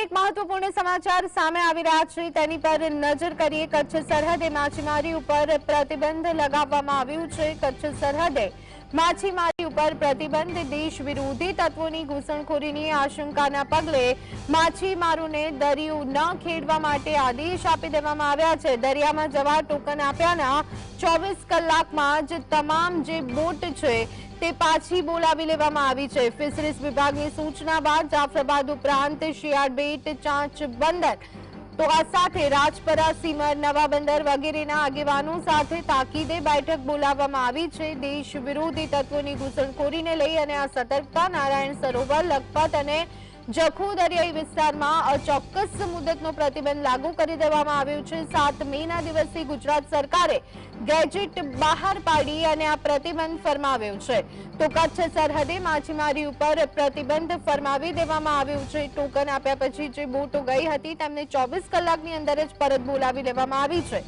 એક મહત્વપૂર્ણ સમાચાર સામે આવી રહ્યા છે. તેની પર નજર કરીએ, કચ્છ સરહદે માછીમારી ઉપર પ્રતિબંધ લગાવવામાં આવ્યું છે. કચ્છ સરહદે માછીમારી ઉપર પ્રતિબંધ, દેશ વિરોધી તત્વોની ઘૂસણખોરીની આશંકાના પગલે માછીમારોને દરિયો ન ખેડવા માટે આદેશ આપી દેવામાં આવ્યા છે. દરિયામાં જવા ટોકન આપ્યાના ચોવીસ કલાકમાં જ તમામ જે બોટ છે તે પાછી બોલાવી લેવામાં આવી છે. ફિશરીઝ વિભાગની સૂચના બાદ જાફરાબાદ ઉપરાંત શિયાળ બેટ ચાંચ બંદર તો આ સાથે રાજપરા સીમર નવા બંદર વગેરેના આગેવાનો સાથે તાકીદે બેઠક બોલાવવામાં આવી છે. દેશ વિરોધી તત્વોની ઘૂસણખોરીને લઈ અને આ સતર્કતા નારાયણ સરોવર, લખપત અને જખૌ દરિયાઈ વિસ્તારમાં અચોક્કસ મુદતનો પ્રતિબંધ લાગુ કરી દેવામાં આવ્યો છે. સાત મેના દિવસથી ગુજરાત સરકારે ગેજેટ બહાર પાડી અને આ પ્રતિબંધ ફરમાવ્યો છે. તો કચ્છ સરહદે માછીમારી ઉપર પ્રતિબંધ ફરમાવી દેવામાં આવ્યું છે. ટોકન આપ્યા પછી જે બોટો ગઈ હતી તેમને ચોવીસ કલાકની અંદર જ પરત બોલાવી લેવામાં આવી છે.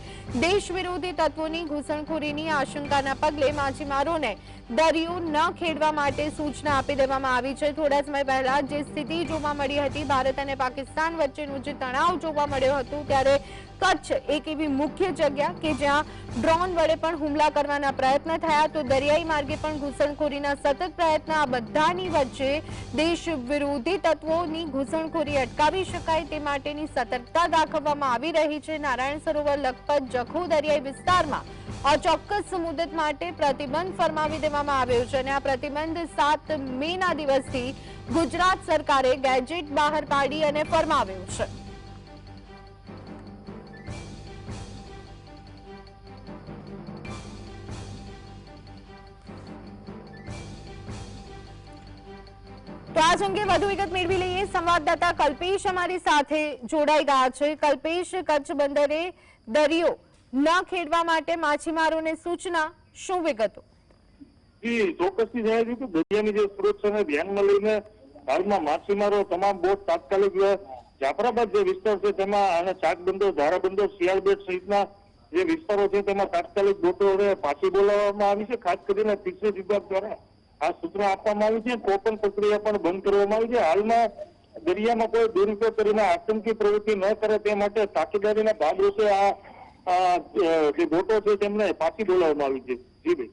દેશ વિરોધી તત્વોની ઘૂસણખોરીની આશંકાના પગલે માછીમારોને દરિયો ન ખેડવા માટે સૂચના આપી દેવામાં આવી છે. થોડા સમય પહેલા જે સ્થિતિ જોવા મળી હતી. ભારત અને પાકિસ્તાન વચ્ચેનું જે તણાવ જોવા મળ્યો હતું ત્યારે કચ્છ એક એવી મુખ્ય જગ્યા કે જ્યાં ડ્રોન વડે પણ હુમલા કરવાના પ્રયત્ન થયા. તો દરિયાઈ માર્ગે પણ ઘૂસણખોરીના સતત પ્રયત્ન આ બધાની વચ્ચે દેશ વિરોધી તત્વોની ઘૂસણખોરી અટકાવી શકાય તે માટેની સતર્કતા દાખવવામાં આવી રહી છે. નારાયણ સરોવર, લખપત, જખૌ દરિયાઈ વિસ્તારમાં અચોક્કસ મુદત માટે પ્રતિબંધ ફરમાવી દેવામાં આવ્યો છે અને આ પ્રતિબંધ સાત મેના દિવસથી ગુજરાત સરકારે ગેજેટ બહાર પાડી અને ફરમાવ્યો છે. તો આ અંગે વધુ વિગત મેળવી લઈએ. સંવાદદાતા કલ્પેશ અમારી સાથે જોડાઈ ગયા છે. કલ્પેશ, કચ્છ બંદરે દરિયો ન ખેડવા માટે માછીમારોને સૂચના, શું વિગતો? જી ચોક્કસથી દીધું કે દરિયાની જે સુરક્ષાને ધ્યાનમાં લઈને હાલમાં માછીમારો તમામ બોટ તાત્કાલિક જાફરાબાદ જે વિસ્તાર છે તેમાં અને ચાકબંદર ધારાબંદર શિયાળબેટ સહિતના જે વિસ્તારો છે તેમાં તાત્કાલિક બોટો હવે પાછી બોલાવવામાં આવી છે. ખાસ કરીને ફિશરીઝ વિભાગ દ્વારા આ સૂચના આપવામાં આવી છે. કોપન પ્રક્રિયા પણ બંધ કરવામાં આવી છે. હાલમાં દરિયામાં કોઈ દુરુપયોગ કરીને આતંકી પ્રવૃત્તિ ન કરે તે માટે તાકીદારીના ભાગરૂપે આ, જે બોટો છે તેમને પાછી બોલાવવામાં આવી છે. જી ભાઈ.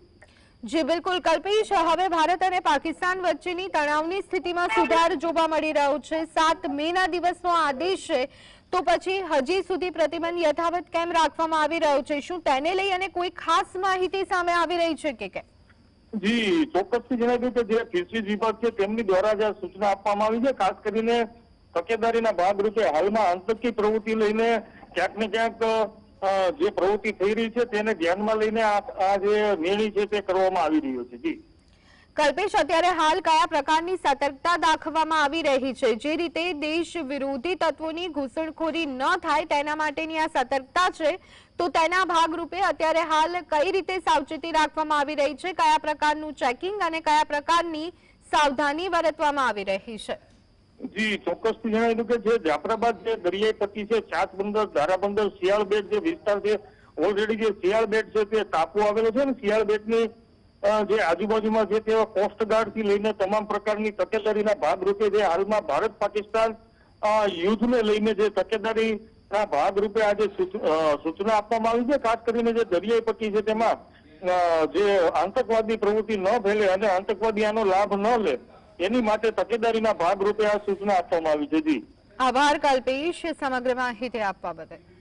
જી, બિલકુલ. કલ્પેશ, હવે ભારત અને પાકિસ્તાન વચ્ચેની તણાવની સ્થિતિમાં સુધાર જોવા મળી રહ્યો છે. સાત મેના દિવસનો આદેશ છે. તો પછી હજી સુધી પ્રતિબંધ યથાવત કેમ રાખવામાં આવી રહ્યો છે? શું તેને લઈ અને કોઈ ખાસ માહિતી સામે આવી રહી છે કે કેમ? જી, ચોક્કસથી જણાવ્યું કે જે ફિશરીઝ વિભાગ છે, તેમની દ્વારા જે સૂચના આપવામાં આવી છે. ખાસ કરીને તકેદારીના ભાગરૂપે હાલમાં આતંકી પ્રવૃત્તિ લઈને ક્યાંક ને ક્યાંક જે પ્રવૃત્તિ થઈ રહી છે તેને ધ્યાનમાં લઈને આ જે નિર્ણય છે તે કરવામાં આવી રહ્યો છે. જી. કલ્પેશ, અત્યારે હાલ કયા પ્રકારની સતર્કતા દાખવવામાં આવી રહી છે? જે રીતે દેશ વિરોધી તત્વોની ઘૂસણખોરી ન થાય તેના માટેની આ સતર્કતા છે, તો તેના ભાગરૂપે અત્યારે હાલ કઈ રીતે સાવચેતી રાખવામાં આવી રહી છે? કયા પ્રકારનું ચેકિંગ અને કયા પ્રકારની સાવધાની વર્તવામાં આવી રહી છે? જી, ચોક્કસથી જણાવ્યું કે જે જાફરાબાદ જે દરિયાઈ પટ્ટી છે ચાત બંદર ધારાબંદર શિયાળ બેટ જે વિસ્તાર છે ઓલરેડી જે શિયાળ બેટ છે તે ટાપુ આવેલો છે ને શિયાળ બેટની જે આજુબાજુમાં છે તેવા કોસ્ટગાર્ડથી લઈને તમામ પ્રકારની તકેદારીના ભાગરૂપે જે હાલમાં ભારત પાકિસ્તાન યુદ્ધને લઈને જે તકેદારીના ભાગરૂપે આજે સૂચના આપવામાં આવી છે, ખાસ કરીને જે દરિયાઈ પટ્ટી છે તેમાં જે આતંકવાદી પ્રવૃત્તિ ન ફેલે અને આતંકવાદી આનો લાભ ન લે એની માટે તકેદારીના ભાગરૂપે આ સૂચના આપવામાં આવી છે. જી. આભાર, કલ્પેશ. સમગ્ર માહિતી આપવા બદલ.